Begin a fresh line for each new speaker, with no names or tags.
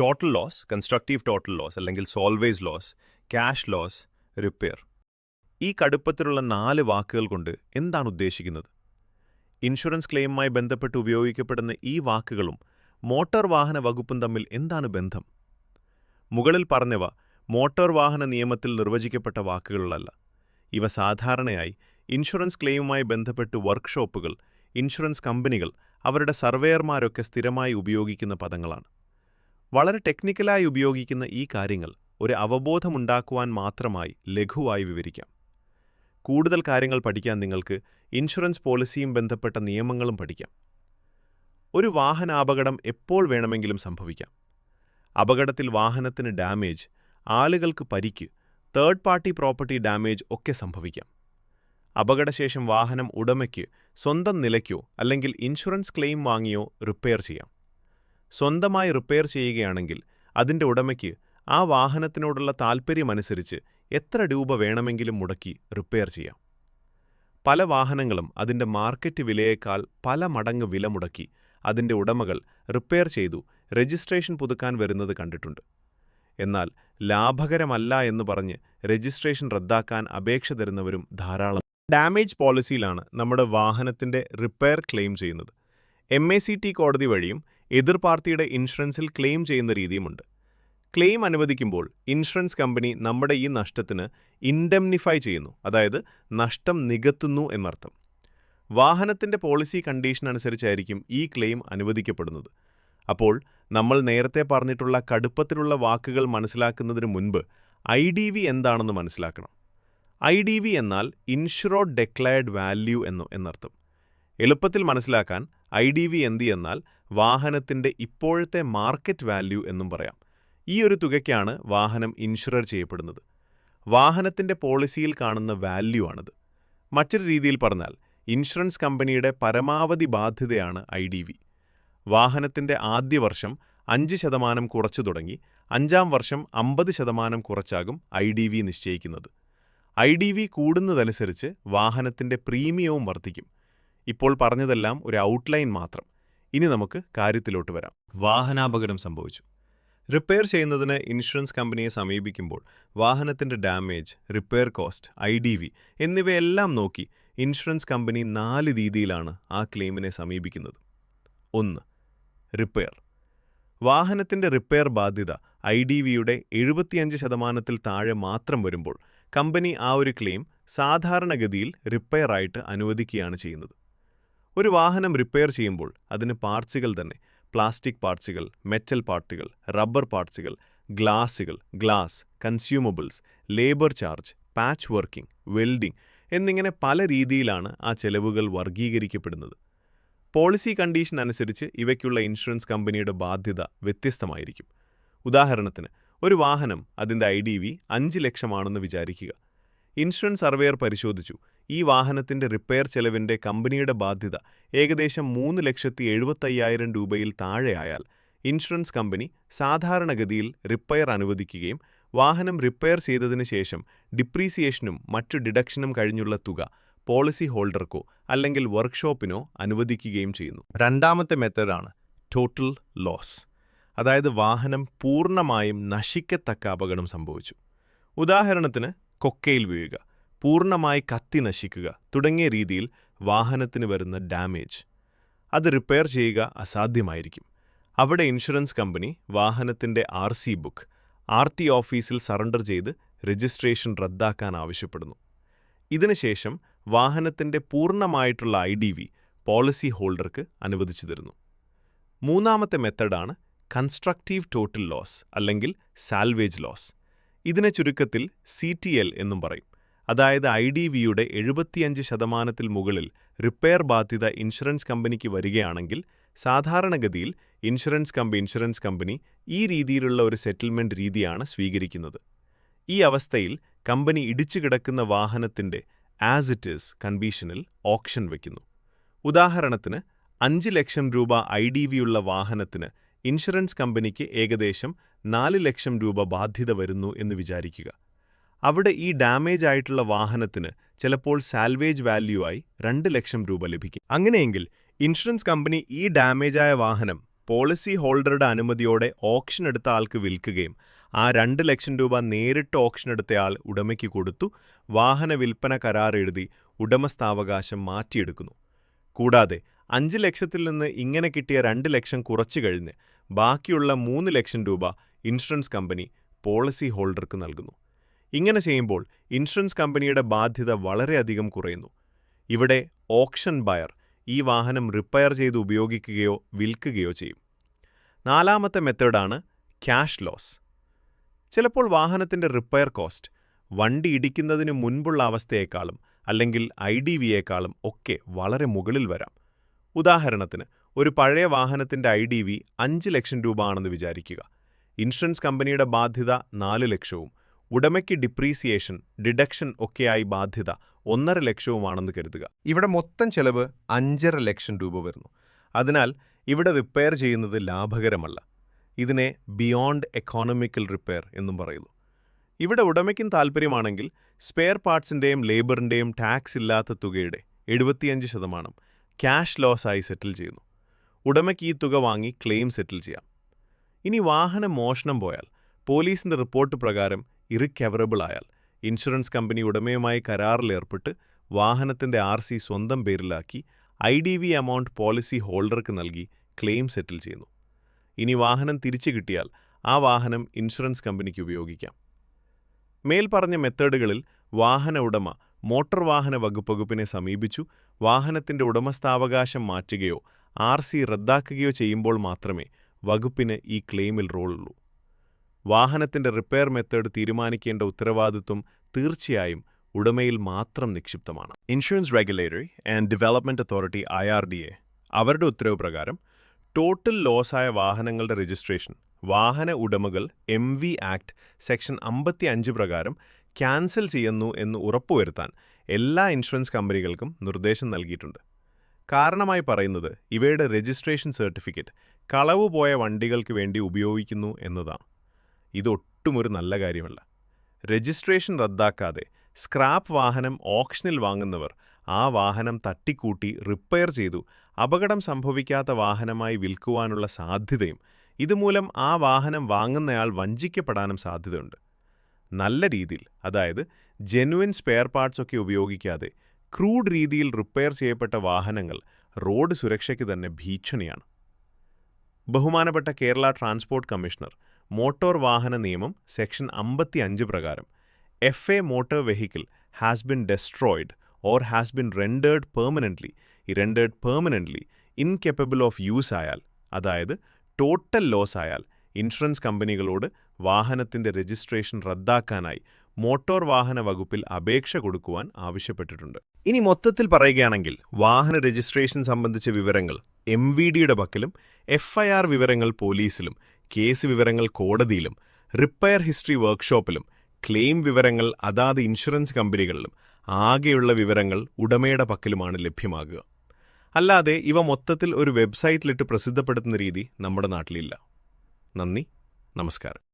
Total loss constructive total loss അല്ലെങ്കിൽ salvage loss cash loss repair ഈ കടുപ്പത്തിലുള്ള നാല് വാക്കുകൾ കൊണ്ട് എന്താണ് ഉദ്ദേശിക്കുന്നത്? ഇൻഷുറൻസ് ക്ലെയിമുമായി ബന്ധപ്പെട്ട് ഉപയോഗിക്കപ്പെടുന്ന ഈ വാക്കുകളും മോട്ടോർ വാഹന വകുപ്പും തമ്മിൽ എന്താണ് ബന്ധം? മുകളിൽ പറഞ്ഞവ മോട്ടോർ വാഹന നിയമത്തിൽ നിർവചിക്കപ്പെട്ട വാക്കുകളല്ല. ഇവ സാധാരണയായി ഇൻഷുറൻസ് ക്ലെയിമുമായി ബന്ധപ്പെട്ട് വർക്ക്ഷോപ്പുകൾ ഇൻഷുറൻസ് കമ്പനികൾ അവരുടെ സർവേയർമാരൊക്കെ സ്ഥിരമായി ഉപയോഗിക്കുന്ന പദങ്ങളാണ്. വളരെ ടെക്നിക്കലായി ഉപയോഗിക്കുന്ന ഈ കാര്യങ്ങൾ ഒരു അവബോധമുണ്ടാക്കുവാൻ മാത്രമായി ലഘുവായി വിവരിക്കാം. കൂടുതൽ കാര്യങ്ങൾ പഠിക്കാൻ നിങ്ങൾക്ക് ഇൻഷുറൻസ് പോളിസിയും ബന്ധപ്പെട്ട നിയമങ്ങളും പഠിക്കാം. ഒരു വാഹനാപകടം എപ്പോൾ വേണമെങ്കിലും സംഭവിക്കാം. അപകടത്തിൽ വാഹനത്തിന് ഡാമേജ് ആളുകൾക്ക് പരിക്ക് തേർഡ് പാർട്ടി പ്രോപ്പർട്ടി ഡാമേജ് ഒക്കെ സംഭവിക്കാം. അപകടശേഷം വാഹനം ഉടമയ്ക്ക് സ്വന്തം നിലയ്ക്കോ അല്ലെങ്കിൽ ഇൻഷുറൻസ് ക്ലെയിം വാങ്ങിയോ റിപ്പയർ ചെയ്യാം. സ്വന്തമായി റിപ്പയർ ചെയ്യുകയാണെങ്കിൽ അതിന്റെ ഉടമയ്ക്ക് ആ വാഹനത്തിനോടുള്ള താൽപ്പര്യമനുസരിച്ച് എത്ര രൂപ വേണമെങ്കിലും മുടക്കി റിപ്പയർ ചെയ്യാം. പല വാഹനങ്ങളും അതിന്റെ മാർക്കറ്റ് വിലയേക്കാൾ പല മടങ്ങ് വില മുടക്കി അതിന്റെ ഉടമകൾ റിപ്പയർ ചെയ്തു രജിസ്ട്രേഷൻ പുതുക്കാൻ വരുന്നത് കണ്ടിട്ടുണ്ട്. എന്നാൽ ലാഭകരമല്ല എന്ന് പറഞ്ഞ് രജിസ്ട്രേഷൻ റദ്ദാക്കാൻ അപേക്ഷ തരുന്നവരും ധാരാളം. ഡാമേജ് പോളിസിയിലാണ് നമ്മുടെ വാഹനത്തിന്റെ റിപ്പയർ ക്ലെയിം ചെയ്യുന്നത്. എം കോടതി വഴിയും എതിർ പാർട്ടിയുടെ ഇൻഷുറൻസിൽ ക്ലെയിം ചെയ്യുന്ന രീതിയുമുണ്ട്. ക്ലെയിം അനുവദിക്കുമ്പോൾ ഇൻഷുറൻസ് കമ്പനി നമ്മുടെ ഈ നഷ്ടത്തിന് ഇൻഡെംനിഫൈ ചെയ്യുന്നു. അതായത് നഷ്ടം നികത്തുന്നു എന്നർത്ഥം. വാഹനത്തിന്റെ പോളിസി കണ്ടീഷൻ അനുസരിച്ചായിരിക്കും ഈ ക്ലെയിം അനുവദിക്കപ്പെടുന്നത്. അപ്പോൾ നമ്മൾ നേരത്തെ പറഞ്ഞിട്ടുള്ള കടുപ്പത്തിലുള്ള വാക്കുകൾ മനസ്സിലാക്കുന്നതിന് മുൻപ് ഐ ഡി വി എന്താണെന്ന് മനസ്സിലാക്കണം. ഐ ഡി വി എന്നാൽ ഇൻഷുറോഡ് ഡെക്ലയർഡ് വാല്യൂ എന്നു എന്നർത്ഥം. എളുപ്പത്തിൽ മനസ്സിലാക്കാൻ ഐ ഡി വി എന്ത് എന്നാൽ വാഹനത്തിന്റെ ഇപ്പോഴത്തെ മാർക്കറ്റ് വാല്യൂ എന്നും പറയാം. ഈ ഒരു തുകയ്ക്കാണ് വാഹനം ഇൻഷുറർ ചെയ്യപ്പെടുന്നത്. വാഹനത്തിന്റെ പോളിസിയിൽ കാണുന്ന വാല്യൂ ആണത്. മറ്റൊരു രീതിയിൽ പറഞ്ഞാൽ ഇൻഷുറൻസ് കമ്പനിയുടെ പരമാവധി ബാധ്യതയാണ് ഐ ഡി വി. വാഹനത്തിന്റെ ആദ്യ വർഷം അഞ്ച് ശതമാനം കുറച്ചു തുടങ്ങി അഞ്ചാം വർഷം അമ്പത് ശതമാനം കുറച്ചാകും ഐ ഡി വി നിശ്ചയിക്കുന്നത്. ഐ ഡി വി കൂടുന്നതനുസരിച്ച് വാഹനത്തിന്റെ പ്രീമിയവും വർദ്ധിക്കും. ഇപ്പോൾ പറഞ്ഞതെല്ലാം ഒരു ഔട്ട്ലൈൻ മാത്രം. ഇനി നമുക്ക് കാര്യത്തിലോട്ട് വരാം. വാഹനാപകടം സംഭവിച്ചു. റിപ്പയർ ചെയ്യുന്നതിന് ഇൻഷുറൻസ് കമ്പനിയെ സമീപിക്കുമ്പോൾ വാഹനത്തിന്റെ damage repair cost I D V എന്നിവയെല്ലാം നോക്കി ഇൻഷുറൻസ് കമ്പനി നാല് രീതിയിലാണ് ആ ക്ലെയിമിനെ സമീപിക്കുന്നത്. ഒന്ന് റിപ്പയർ. വാഹനത്തിന്റെ റിപ്പയർ ബാധ്യത ഐ ഡി വിയുടെ എഴുപത്തിയഞ്ച് ശതമാനത്തിൽ താഴെ മാത്രം വരുമ്പോൾ കമ്പനി ആ ഒരു ക്ലെയിം സാധാരണഗതിയിൽ റിപ്പയറായിട്ട് അനുവദിക്കുകയാണ് ചെയ്യുന്നത്. ഒരു വാഹനം റിപ്പയർ ചെയ്യുമ്പോൾ അതിന് പാർട്സുകൾ തന്നെ. പ്ലാസ്റ്റിക് പാർട്സുകൾ മെറ്റൽ പാർട്ടുകൾ റബ്ബർ പാർട്സുകൾ ഗ്ലാസുകൾ glass consumables labour charge patch working welding എന്നിങ്ങനെ പല രീതിയിലാണ് ആ ചെലവുകൾ വർഗീകരിക്കപ്പെടുന്നത് പോളിസി കണ്ടീഷൻ അനുസരിച്ച് ഇവയ്ക്കുള്ള ഇൻഷുറൻസ് കമ്പനിയുടെ ബാധ്യത വ്യത്യസ്തമായിരിക്കും. ഉദാഹരണത്തിന് ഒരു വാഹനം അതിന്റെ ഐ ഡി വി അഞ്ച് ലക്ഷമാണെന്ന് വിചാരിക്കുക. ഇൻഷുറൻസ് സർവേയർ പരിശോധിച്ചു. ഈ വാഹനത്തിന്റെ റിപ്പയർ ചെലവിന്റെ കമ്പനിയുടെ ബാധ്യത ഏകദേശം മൂന്ന് ലക്ഷത്തി എഴുപത്തയ്യായിരം രൂപയിൽ താഴെയായാൽ ഇൻഷുറൻസ് കമ്പനി സാധാരണഗതിയിൽ റിപ്പയർ അനുവദിക്കുകയും വാഹനം റിപ്പയർ ചെയ്തതിനു ശേഷം ഡിപ്രീസിയേഷനും മറ്റു ഡിഡക്ഷനും കഴിഞ്ഞുള്ള തുക പോളിസി ഹോൾഡർക്കോ അല്ലെങ്കിൽ വർക്ക്ഷോപ്പിനോ അനുവദിക്കുകയും ചെയ്യുന്നു. രണ്ടാമത്തെ മെത്തേഡാണ് ടോട്ടൽ ലോസ്. അതായത് വാഹനം പൂർണമായും നശിക്കത്തക്ക അപകടം സംഭവിച്ചു. ഉദാഹരണത്തിന് കൊക്കയിൽ വീഴുക. പൂർണമായി കത്തി നശിക്കുക തുടങ്ങിയ രീതിയിൽ വാഹനത്തിന് വരുന്ന ഡാമേജ്. അത് റിപ്പയർ ചെയ്യുക അസാധ്യമായിരിക്കും. അവിടെ ഇൻഷുറൻസ് കമ്പനി വാഹനത്തിന്റെ R C book R T ഓഫീസിൽ സറണ്ടർ ചെയ്ത് രജിസ്ട്രേഷൻ റദ്ദാക്കാൻ ആവശ്യപ്പെടുന്നു. ഇതിനുശേഷം വാഹനത്തിന്റെ പൂർണമായിട്ടുള്ള ഐ ഡി വി പോളിസി ഹോൾഡർക്ക് അനുവദിച്ചു തരുന്നു. മൂന്നാമത്തെ മെത്തഡാണ് കൺസ്ട്രക്റ്റീവ് ടോട്ടൽ ലോസ് അല്ലെങ്കിൽ സാൽവേജ് ലോസ്. ഇതിനെ ചുരുക്കത്തിൽ സി ടി എൽ എന്നും പറയും. അതായത് ഐ ഡി വിയുടെ എഴുപത്തിയഞ്ച് ശതമാനത്തിൽ മുകളിൽ റിപ്പയർ ബാധ്യത ഇൻഷുറൻസ് കമ്പനിക്ക് വരികയാണെങ്കിൽ സാധാരണഗതിയിൽ ഇൻഷുറൻസ് കമ്പനി ഇൻഷുറൻസ് കമ്പനി ഈ രീതിയിലുള്ള ഒരു സെറ്റിൽമെന്റ് രീതിയാണ് സ്വീകരിക്കുന്നത്. ഈ അവസ്ഥയിൽ കമ്പനി ഇടിച്ചു കിടക്കുന്ന വാഹനത്തിന്റെ ആസ് ഇറ്റ് ഈസ് കൺഡീഷനിൽ ഓപ്ഷൻ വയ്ക്കുന്നു ഉദാഹരണത്തിന് അഞ്ച് ലക്ഷം രൂപ ഐ ഡി വിയുള്ള വാഹനത്തിന് ഇൻഷുറൻസ് കമ്പനിക്ക് ഏകദേശം നാല് ലക്ഷം രൂപ ബാധ്യത വരുന്നു എന്ന് വിചാരിക്കുക. അവിടെ ഈ ഡാമേജ് ആയിട്ടുള്ള വാഹനത്തിന് ചിലപ്പോൾ സാൽവേജ് വാല്യൂ ആയി രണ്ട് ലക്ഷം രൂപ ലഭിക്കും. അങ്ങനെയെങ്കിൽ ഇൻഷുറൻസ് കമ്പനി ഈ ഡാമേജായ വാഹനം പോളിസി ഹോൾഡറുടെ അനുമതിയോടെ ഓപ്ഷൻ എടുത്ത ആൾക്ക് വിൽക്കുകയും ആ രണ്ട് ലക്ഷം രൂപ നേരിട്ട് ഓപ്ഷൻ എടുത്തയാൾ ഉടമയ്ക്ക് കൊടുത്തു വാഹന വിൽപ്പന കരാർ എഴുതി ഉടമസ്ഥാവകാശം മാറ്റിയെടുക്കുന്നു. കൂടാതെ അഞ്ച് ലക്ഷത്തിൽ നിന്ന് ഇങ്ങനെ കിട്ടിയ രണ്ട് ലക്ഷം കുറച്ചു കഴിഞ്ഞ് ബാക്കിയുള്ള മൂന്ന് ലക്ഷം രൂപ ഇൻഷുറൻസ് കമ്പനി പോളിസി ഹോൾഡർക്ക് നൽകുന്നു. ഇങ്ങനെ ചെയ്യുമ്പോൾ ഇൻഷുറൻസ് കമ്പനിയുടെ ബാധ്യത വളരെയധികം കുറയുന്നു. ഇവിടെ ഓപ്ഷൻ ബയർ ഈ വാഹനം റിപ്പയർ ചെയ്ത് ഉപയോഗിക്കുകയോ വിൽക്കുകയോ ചെയ്യും. നാലാമത്തെ മെത്തേഡാണ് ക്യാഷ് ലോസ്. ചിലപ്പോൾ വാഹനത്തിന്റെ റിപ്പയർ കോസ്റ്റ് വണ്ടി ഇടിക്കുന്നതിന് മുൻപുള്ള അവസ്ഥയേക്കാളും അല്ലെങ്കിൽ ഐ ഡി വിയേക്കാളും ഒക്കെ വളരെ മുകളിൽ വരാം. ഉദാഹരണത്തിന് ഒരു പഴയ വാഹനത്തിന്റെ ഐ ഡി വി അഞ്ച് ലക്ഷം രൂപ ആണെന്ന് വിചാരിക്കുക. ഇൻഷുറൻസ് കമ്പനിയുടെ ബാധ്യത നാല് ലക്ഷവും ഉടമയ്ക്ക് ഡിപ്രീസിയേഷൻ ഡിഡക്ഷൻ ഒക്കെയായി ബാധ്യത ഒന്നര ലക്ഷവുമാണെന്ന് കരുതുക. ഇവിടെ മൊത്തം ചെലവ് അഞ്ചര ലക്ഷം രൂപ വരുന്നു. അതിനാൽ ഇവിടെ റിപ്പയർ ചെയ്യുന്നത് ലാഭകരമല്ല. ഇതിനെ ബിയോണ്ട് എക്കോണമിക്കൽ റിപ്പയർ എന്നും പറയുന്നു. ഇവിടെ ഉടമയ്ക്കും താൽപ്പര്യമാണെങ്കിൽ സ്പെയർ പാർട്സിന്റെയും ലേബറിന്റെയും ടാക്സ് ഇല്ലാത്ത തുകയുടെ എഴുപത്തിയഞ്ച് ശതമാനം ക്യാഷ് ലോസായി സെറ്റിൽ ചെയ്യുന്നു. ഉടമയ്ക്ക് ഈ തുക വാങ്ങി ക്ലെയിം സെറ്റിൽ ചെയ്യാം. ഇനി വാഹനം മോഷണം പോയാൽ പോലീസിന്റെ റിപ്പോർട്ട് പ്രകാരം ഇറിക്കവറബിൾ ആയാൽ ഇൻഷുറൻസ് കമ്പനി ഉടമയുമായി കരാറിലേർപ്പെട്ട് വാഹനത്തിന്റെ ആർ സി സ്വന്തം പേരിലാക്കി I D V amount policy ഹോൾഡർക്ക് നൽകി ക്ലെയിം സെറ്റിൽ ചെയ്യുന്നു. ഇനി വാഹനം തിരിച്ചു കിട്ടിയാൽ ആ വാഹനം ഇൻഷുറൻസ് കമ്പനിക്ക് ഉപയോഗിക്കാം. മേൽപ്പറഞ്ഞ മെത്തേഡുകളിൽ വാഹന ഉടമ മോട്ടോർ വാഹന വകുപ്പകുപ്പിനെ സമീപിച്ചു വാഹനത്തിന്റെ ഉടമസ്ഥാവകാശം മാറ്റുകയോ ആർ സി റദ്ദാക്കുകയോ ചെയ്യുമ്പോൾ മാത്രമേ വകുപ്പിന് ഈ ക്ലെയിമിൽ റോളുള്ളൂ വാഹനത്തിന്റെ റിപ്പയർ മെത്തേഡ് തീരുമാനിക്കേണ്ട ഉത്തരവാദിത്വം തീർച്ചയായും ഉടമയിൽ മാത്രം നിക്ഷിപ്തമാണ്. Insurance regulatory and development authority I R D A അവരുടെ ഉത്തരവ് പ്രകാരം ടോട്ടൽ ലോസായ വാഹനങ്ങളുടെ രജിസ്ട്രേഷൻ വാഹന ഉടമകൾ എം വി ആക്ട് സെക്ഷൻ അമ്പത്തി അഞ്ച് പ്രകാരം ക്യാൻസൽ ചെയ്യുന്നു എന്ന് ഉറപ്പുവരുത്താൻ എല്ലാ ഇൻഷുറൻസ് കമ്പനികൾക്കും നിർദ്ദേശം നൽകിയിട്ടുണ്ട്. കാരണമായി പറയുന്നത് ഇവയുടെ രജിസ്ട്രേഷൻ സർട്ടിഫിക്കറ്റ് കളവ് പോയ വണ്ടികൾക്ക് വേണ്ടി ഉപയോഗിക്കുന്നു എന്നതാണ്. ഇതൊട്ടും ഒരു നല്ല കാര്യമല്ല. രജിസ്ട്രേഷൻ റദ്ദാക്കാതെ സ്ക്രാപ്പ് വാഹനം ഓപ്ഷനിൽ വാങ്ങുന്നവർ ആ വാഹനം തട്ടിക്കൂട്ടി റിപ്പയർ ചെയ്തു അപകടം സംഭവിക്കാത്ത വാഹനമായി വിൽക്കുവാനുള്ള സാധ്യതയും ഇതുമൂലം ആ വാഹനം വാങ്ങുന്നയാൾ വഞ്ചിക്കപ്പെടാനും സാധ്യതയുണ്ട്. നല്ല രീതിയിൽ അതായത് ജെനുവിൻ സ്പെയർ പാർട്സ് ഒക്കെ ഉപയോഗിക്കാതെ ക്രൂഡ് രീതിയിൽ റിപ്പയർ ചെയ്യപ്പെട്ട വാഹനങ്ങൾ റോഡ് സുരക്ഷയ്ക്ക് തന്നെ ഭീഷണിയാണ്. ബഹുമാനപ്പെട്ട കേരള ട്രാൻസ്പോർട്ട് കമ്മീഷണർ മോട്ടോർ വാഹന നിയമം സെക്ഷൻ അമ്പത്തി അഞ്ച് പ്രകാരം. F A motor vehicle has been destroyed or has been rendered permanently ഈ rendered permanently incapable of use ആയാൽ അതായത് ടോട്ടൽ ലോസ് ആയാൽ ഇൻഷുറൻസ് കമ്പനികളോട് വാഹനത്തിന്റെ രജിസ്ട്രേഷൻ റദ്ദാക്കാനായി മോട്ടോർ വാഹന വകുപ്പിൽ അപേക്ഷ കൊടുക്കുവാൻ ആവശ്യപ്പെട്ടിട്ടുണ്ട്. ഇനി മൊത്തത്തിൽ പറയുകയാണെങ്കിൽ വാഹന രജിസ്ട്രേഷൻ സംബന്ധിച്ച വിവരങ്ങൾ എം വി ഡിയുടെ പക്കലും എഫ് ഐ ആർ വിവരങ്ങൾ പോലീസിലും കേസ് വിവരങ്ങൾ കോടതിയിലും റിപ്പയർ ഹിസ്റ്ററി വർക്ക്ഷോപ്പിലും ക്ലെയിം വിവരങ്ങൾ അതാത് ഇൻഷുറൻസ് കമ്പനികളിലും ആകെയുള്ള വിവരങ്ങൾ ഉടമയുടെ പക്കലുമാണ് ലഭ്യമാകുക. അല്ലാതെ ഇവ മൊത്തത്തിൽ ഒരു വെബ്സൈറ്റിലിട്ട് പ്രസിദ്ധപ്പെടുത്തുന്ന രീതി നമ്മുടെ നാട്ടിലില്ല. നന്ദി. നമസ്കാരം.